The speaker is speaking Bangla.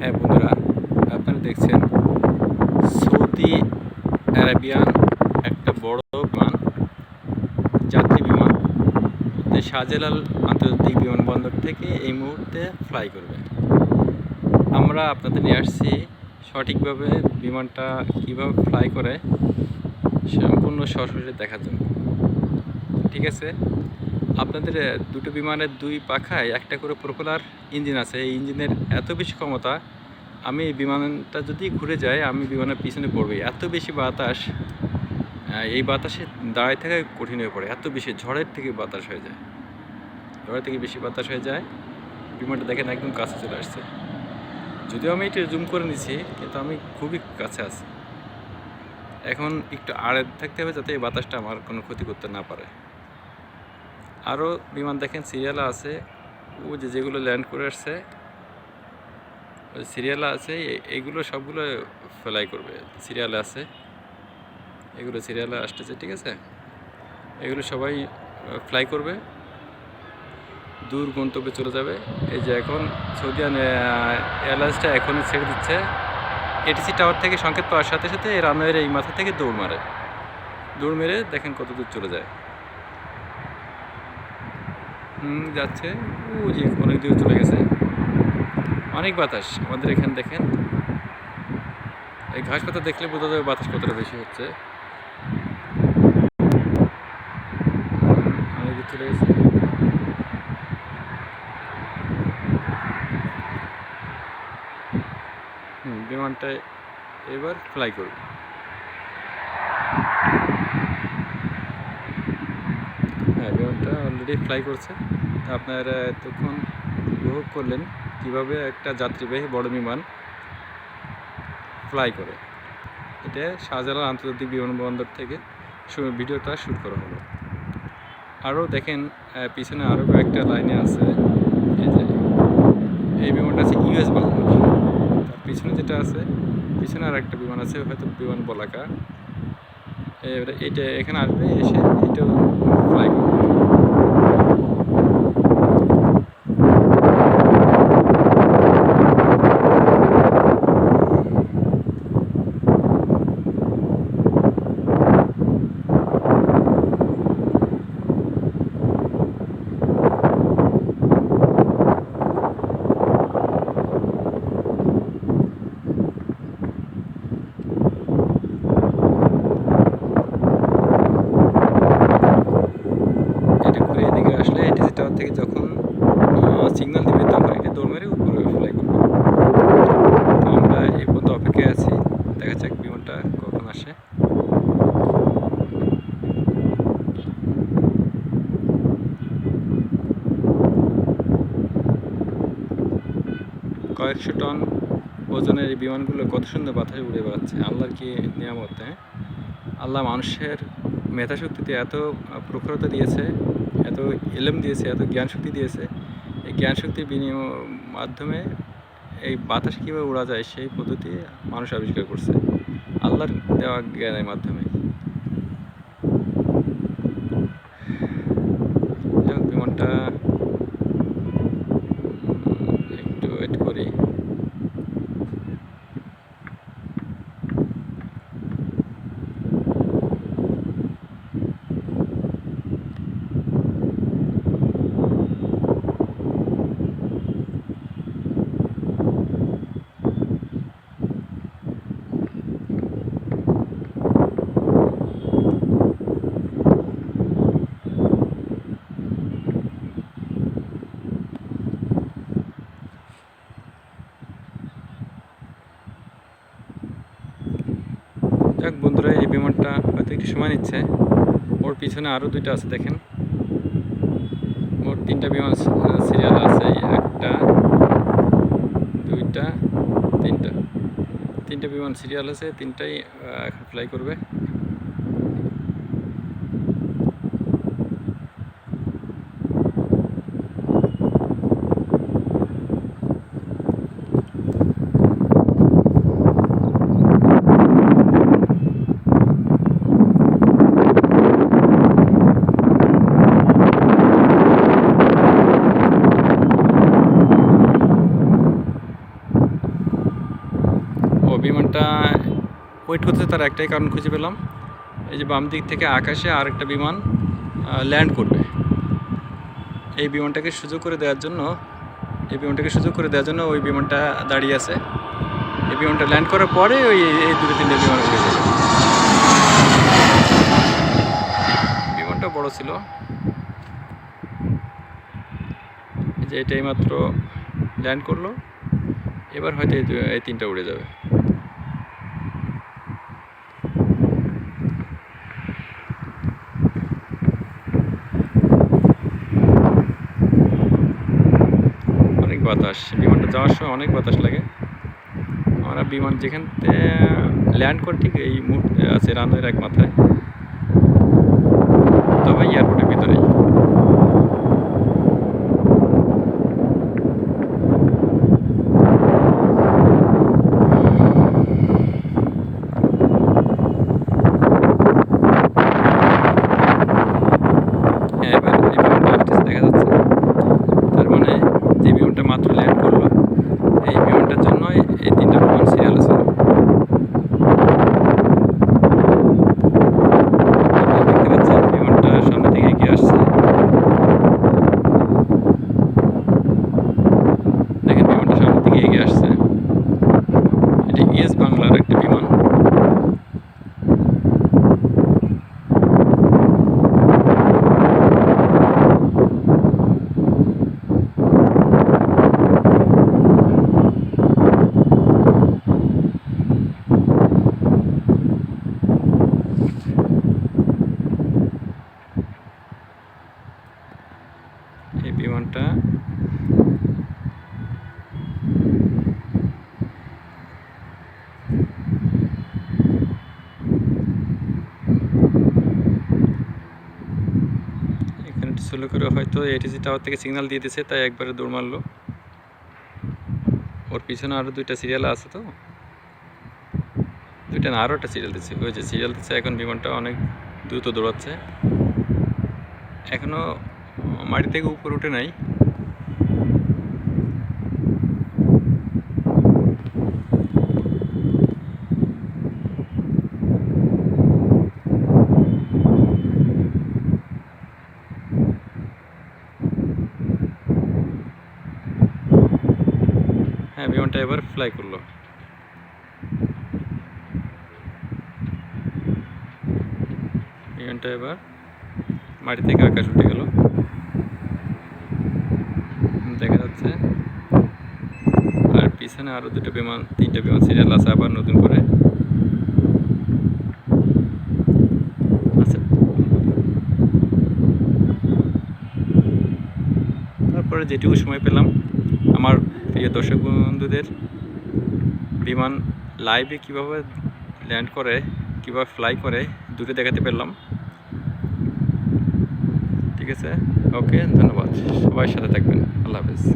হ্যাঁ বন্ধুরা, আপনারা দেখছেন সৌদি আরাবিয়ান একটা বড় বিমান, যাত্রী বিমান। শাহজালাল আন্তর্জাতিক বিমানবন্দর থেকে এই মুহূর্তে ফ্লাই করবে। আমরা আপনাদের নিয়ে আসছি সঠিকভাবে বিমানটা কীভাবে ফ্লাই করে, সম্পূর্ণ সরাসরি দেখার জন্য। ঠিক আছে? আপনাদের দুটো বিমানের দুই পাখায় একটা করে প্রোপেলার ইঞ্জিন আছে। এই ইঞ্জিনের এত বেশি ক্ষমতা, আমি বিমানটা যদি ঘুরে যায় আমি বিমানের পিছনে পড়বে। এত বেশি বাতাস এই বাতাসে দাঁড়ায় থাকা কঠিন হয়ে পড়ে। এত বেশি ঝড়ের থেকে বাতাস হয়ে যায়। ঝড়ের থেকে বেশি বাতাস হয়ে যায়। বিমানটা দেখেন একদম কাছে চলে আসছে। যদিও আমি এটা জুম করে নিছি, কিন্তু আমি খুবই কাছে আছি। এখন একটু আড়ে থাকতে হবে যাতে এই বাতাসটা আমার কোনো ক্ষতি করতে না পারে। আরও বিমান দেখেন, সিরিয়াল আছে। ও যে যেগুলো ল্যান্ড করে আসছে, ওই সিরিয়াল আছে এগুলো সবগুলো ফ্লাই করবে। সিরিয়ালে আছে, এগুলো সিরিয়ালে আসতেছে, ঠিক আছে? এগুলো সবাই ফ্লাই করবে। দূর গন্তব্যে চলে যাবে। এই যে এখন সৌদিয়ান এয়ারলাইন্সটা এখনই ছেড়ে দিচ্ছে। এটিসি টাওয়ার থেকে সংকেত পাওয়ার সাথে সাথে রানওয়ের এই মাথা থেকে দৌড় মারে। দৌড় মেরে দেখেন কত দূর চলে যায়। যাচ্ছে। ও যে অনেক দূর চলে গেছে। অনেক বাতাস আমাদের এখানে দেখেন। এই ঘাস পাতা দেখলে বোঝা যাবে বাতাস কতটা বেশি হচ্ছে। অনেক দূর চলে গেছে। বিমানটা এবার ফ্লাই করবে। বিমানটা অলরেডি ফ্লাই করছে। আপনারা এতক্ষণ উপভোগ করলেন কীভাবে একটা যাত্রীবাহী বড় বিমান ফ্লাই করে। এটা শাহজালাল আন্তর্জাতিক বিমানবন্দর থেকে ভিডিওটা শ্যুট করা হলো। আরও দেখেন পিছনে আরও কয়েকটা লাইনে আছে। এই যে, এই বিমানটা আছে ইউএস বাংলার তার পিছনে যেটা আছে, পিছনে আর একটা বিমান আছে, হয়তো বিমান বলাকা এবারে এইটা এখানে আসবে, এসে এটাও ফ্লাই করবে এটা ঘুরে এদিকে আসলে এটিসি টাওয়ার থেকে যখন সিগন্যাল দিবে তখন এটা দৌড় মেরে উপরে ফ্লাই করবে তো আমরা এই পর্যন্ত অপেক্ষায় আছি দেখা যাক বিমানটা কখন আসে কয়েকশো টন ওজনের এই বিমানগুলো কত সুন্দর বাতাসে উড়ে বেড়াচ্ছে। আল্লাহর কি নিয়ামত হ্যাঁ? আল্লাহ মানুষের মেধাশক্তিতে এত প্রখরতা দিয়েছে, এত এলেম দিয়েছে, এত জ্ঞান শক্তি দিয়েছে। এই জ্ঞান শক্তির বিনিময় মাধ্যমে এই বাতাস কীভাবে উড়া যায় সেই পদ্ধতি মানুষ আবিষ্কার করছে। আল্লাহর দেওয়া জ্ঞানের মাধ্যমে যাই হোক, বিমানটা উম, একটু ওয়েট করি যাক বন্ধুরা, এই বিমানটা হয়তো একটু সময় নিচ্ছে। ওর পিছনে আরও দুইটা আছে, দেখেন। ওর তিনটা বিমান সিরিয়াল আছে, একটা, দুইটা, তিনটা। তিনটা বিমান সিরিয়াল আছে, তিনটাই ফ্লাই করবে। বিমানটা ওয়েট করতে তার একটাই কারণ খুঁজে পেলাম। এই যে বাম দিক থেকে আকাশে আর একটা বিমান ল্যান্ড করবে। এই বিমানটাকে সুযোগ করে দেওয়ার জন্য, এই বিমানটাকে সুযোগ করে দেওয়ার জন্য ওই বিমানটা দাঁড়িয়ে আছে। এই বিমানটা ল্যান্ড করার পরে ওই এই দুটো তিনটে বিমান উঠে যাবে। বিমানটা বড় ছিল। যে এটাই মাত্র ল্যান্ড করল। এবার হয়তো এই তিনটা উড়ে যাবে অনেক বাতাস, বিমানটা যাওয়ার সময় অনেক বাতাস লাগে। আমরা বিমান যেখান ল্যান্ড করে, ঠিক এই মুহূর্তে আছে রানওয়ের এক মাথায় তবে এয়ারপোর্টের ভিতরেই হ্যাঁ এবার এই বিমানটা আসতেছে দেখা যাচ্ছে তার মানে যে বিমানটা মাত্র ল্যান্ড করল এই বিমানটার জন্যই এই তিনটা বিমান সিরিয়াল আছে দেখতে পাচ্ছেন বিমানটা সামনে দিকে এগিয়ে আসছে দেখেন বিমানটা সামনের দিকে এগিয়ে আসছে এটি ইয়েস বাংলার একটা বিমান বিমানটা এখানে করে হয়তো এটিসি টাওয়ার থেকে সিগন্যাল দিয়ে দিছে, তাই একবারে দৌড় মারলো। ওর পিছনে আরও দুইটা সিরিয়াল আছে তো। দুইটা না আরও একটা সিরিয়াল দিচ্ছে ওই যে সিরিয়াল দিচ্ছে এখন বিমানটা অনেক দ্রুত দৌড়াচ্ছে। এখনও মাটি থেকে উপরে উঠে নাই হ্যাঁ বিমানটা এবার ফ্লাই করল বিমানটা এবার মাটি থেকে আকাশ উঠে গেল দেখা যাচ্ছে। আর পিছনে আরও দুটো বিমান, তিনটা বিমান সিরিয়াল আছে আবার নতুন করে। আচ্ছা। তারপরে যেটুকু সময় পেলাম, আমার প্রিয় দর্শক বন্ধুদের, বিমান লাইভে কীভাবে ল্যান্ড করে, কীভাবে ফ্লাই করে, দুটো দেখাতে পারলাম। ঠিক আছে? ওকে ধন্যবাদ। সবাই সাথে থাকবেন। আল্লাহ হাফেজ।